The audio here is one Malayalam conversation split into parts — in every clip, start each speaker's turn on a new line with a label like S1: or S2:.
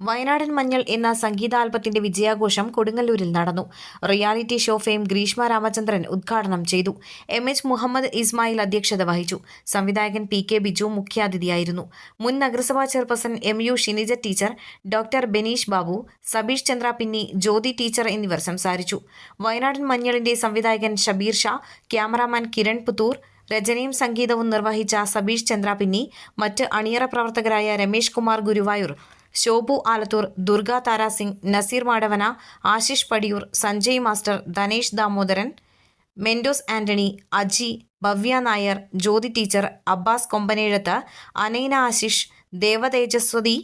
S1: വയനാടൻ മഞ്ഞൾ എന്ന സംഗീതാൽബത്തിന്റെ വിജയാഘോഷം കൊടുങ്ങല്ലൂരിൽ നടന്നു. Reality show fame Greeshma Ramachandran ഉദ്ഘാടനം ചെയ്തു. എം എച്ച് മുഹമ്മദ് ഇസ്മായിൽ അധ്യക്ഷത വഹിച്ചു. സംവിധായകൻ പി കെ ബിജു മുഖ്യാതിഥിയായിരുന്നു. മുൻ നഗരസഭാ chairperson M U Shinija teacher doctor Beneesh Babu Sabeesh Chandra Pinni Jyothi teacher എന്നിവർ സംസാരിച്ചു. വയനാടൻ മഞ്ഞളിന്റെ സംവിധായകൻ ഷബീർ ഷാ ക്യാമറാമാൻ കിരൺ പുത്തൂർ രചനയും സംഗീതവും നിർവഹിച്ച സബീഷ് ചന്ദ്ര പിന്നി മറ്റ് അണിയറ പ്രവർത്തകരായ രമേഷ് കുമാർ ഗുരുവായൂർ ശോഭു ആലത്തൂർ ദുർഗ താരാസിംഗ് നസീർ മാടവന ആശിഷ് പടിയൂർ സഞ്ജയ് മാസ്റ്റർ ധനേഷ് ദാമോദരൻ മെൻഡോസ് ആന്റണി അജി ഭവ്യ നായർ ജ്യോതി ടീച്ചർ അബ്ബാസ് കൊമ്പനേഴത്ത് അനൈന ആശിഷ് ദേവതേജസ്വതി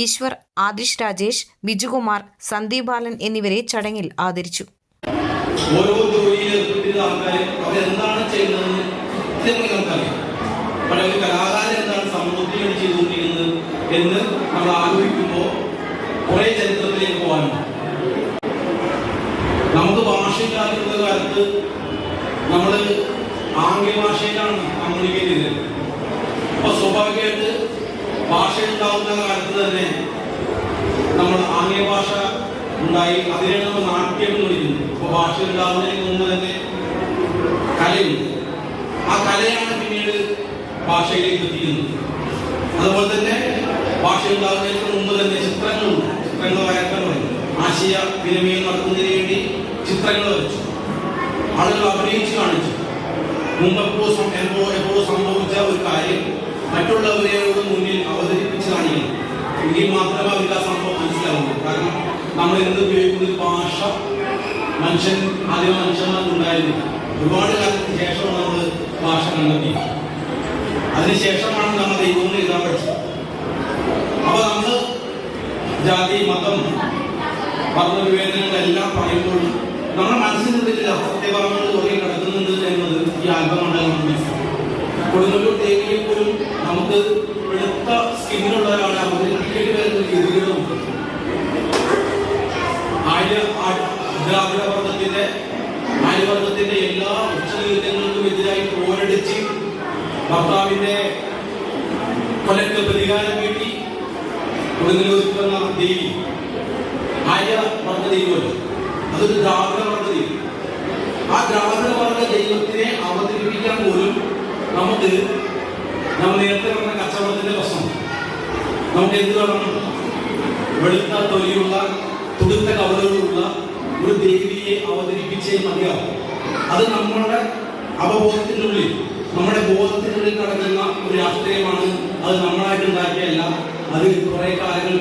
S1: ഈശ്വർ ആദിഷ് രാജേഷ് ബിജുകുമാർ സന്ദീപ് ബാലൻ എന്നിവരെ ചടങ്ങിൽ ആദരിച്ചു.
S2: ഓരോ ഏർപ്പെട്ടിരുന്ന ആൾക്കാർ അവരെന്താണ് കൃത്യമായി നമുക്കറിയാം. ഒരു കലാകാരൻ എന്താണ് സമൂഹത്തിന് ചെയ്തുകൊണ്ടിരിക്കുന്നത്. എന്ന് നമ്മൾ ആലോചിക്കുമ്പോൾ കുറെ ചരിത്രത്തിലേക്ക് പോകാനുണ്ട്. നമുക്ക് ഭാഷയില്ലാതിരുന്ന കാലത്ത് നമ്മൾ ആംഗ്യ ഭാഷയിലാണ് കമ്മ്യൂണിക്കേറ്റ് ചെയ്തത്. അപ്പൊ സ്വാഭാവികമായിട്ട് ഭാഷ ഉണ്ടാവുന്ന കാലത്ത് തന്നെ നമ്മൾ ആംഗ്യ ഭാഷ ഉണ്ടായി. അതിനെയാണ് നമ്മൾ നാട്യം എന്ന് വിളിക്കുന്നത് അപ്പൊ ഭാഷ ഉണ്ടാവുന്നതിന് മുമ്പ് തന്നെ കലയുണ്ട്. ആ കലയാണ് പിന്നീട് ഭാഷയിലേക്ക് എത്തിക്കുന്നത്. അതുപോലെ തന്നെ ഭാഷ ഉണ്ടാകുന്നതിന് മുമ്പ് തന്നെ ചിത്രങ്ങളുണ്ട് ചിത്രങ്ങൾ വരക്കാൻ പറയും ആശയ വിനിമയം നടത്തുന്നതിന് വേണ്ടി ചിത്രങ്ങൾ വരച്ചു. ആളുകൾ അഭിനയിച്ചു കാണിച്ചു. മുമ്പ് എപ്പോ എപ്പോ സംഭവിച്ച ഒരു കാര്യം മറ്റുള്ളവരെയോട് മുന്നിൽ അവതരിപ്പിച്ച് കാണിക്കണം. എങ്കിൽ മാത്രമേ അവർക്ക് ആ സംഭവം മനസ്സിലാവുള്ളൂ. കാരണം നമ്മൾ എന്ത് ഉപയോഗിക്കുന്ന ഭാഷ മനുഷ്യൻ ആദ്യം മനുഷ്യന്മാർക്കുണ്ടായിരുന്നു ഒരുപാട് കാലത്തിന് ശേഷമാണ് നമ്മൾ ഭാഷ കണ്ടെത്തി അതിനുശേഷമാണ് നമ്മൾ ദൈവം എഴുതാൻ പഠിച്ചത്. അപ്പൊ നമ്മൾ ജാതി മതം വർണവിവേചനങ്ങളെല്ലാം പറയുമ്പോൾ നമ്മുടെ മനസ്സിനുള്ളിൽ അസത്യഭാവങ്ങൾ കുറേ കിടക്കുന്നുണ്ട് എന്നത് ഈ ആൽബമുണ്ടായിരുന്നു കൊടുങ്ങല്ലൂർ ദേവിയെ പോലും നമുക്ക് വെളുത്ത സ്കിന്നിലുള്ള ഒരാളെ അവതരിപ്പിക്കേണ്ടി വരുന്ന നമുക്ക് ആര്യ ആര്യവർഗത്തിന്റെ എല്ലാ ഉച്ചനീതങ്ങൾക്കും എതിരായി പോരടിച്ച് ഭർത്താവിന്റെ കൊലക്ക് പ്രതികാരം കിട്ടി. കൊടുങ്ങല്ലൂരിക്കുന്ന ദേവി ആര്യ വർഗ ദൈവമല്ല? അതൊരു ദ്രാവിഡ വർഗ ആ ദ്രാവിഡ വർഗ ദൈവത്തിനെ അവതരിപ്പിക്കാൻ പോലും നമുക്ക് നമ്മൾ നേരത്തെ പറഞ്ഞ കച്ചവടത്തിന്റെ പ്രശ്നം. നമുക്ക് എന്ത് വേണം? വെളുത്ത തൊലിയുള്ള തുടുത്ത കവലുകളുള്ള ഒരു ദേവിയെ അവതരിപ്പിച്ചേ മതിയാവും. അത് നമ്മുടെ അവബോധത്തിനുള്ളിൽ നമ്മുടെ ബോധത്തിനുള്ളിൽ നടക്കുന്ന ഒരു രാഷ്ട്രീയമാണ് അത് നമ്മളായിട്ട് ഉണ്ടാക്കിയല്ല. അത് കുറെ കാലങ്ങൾ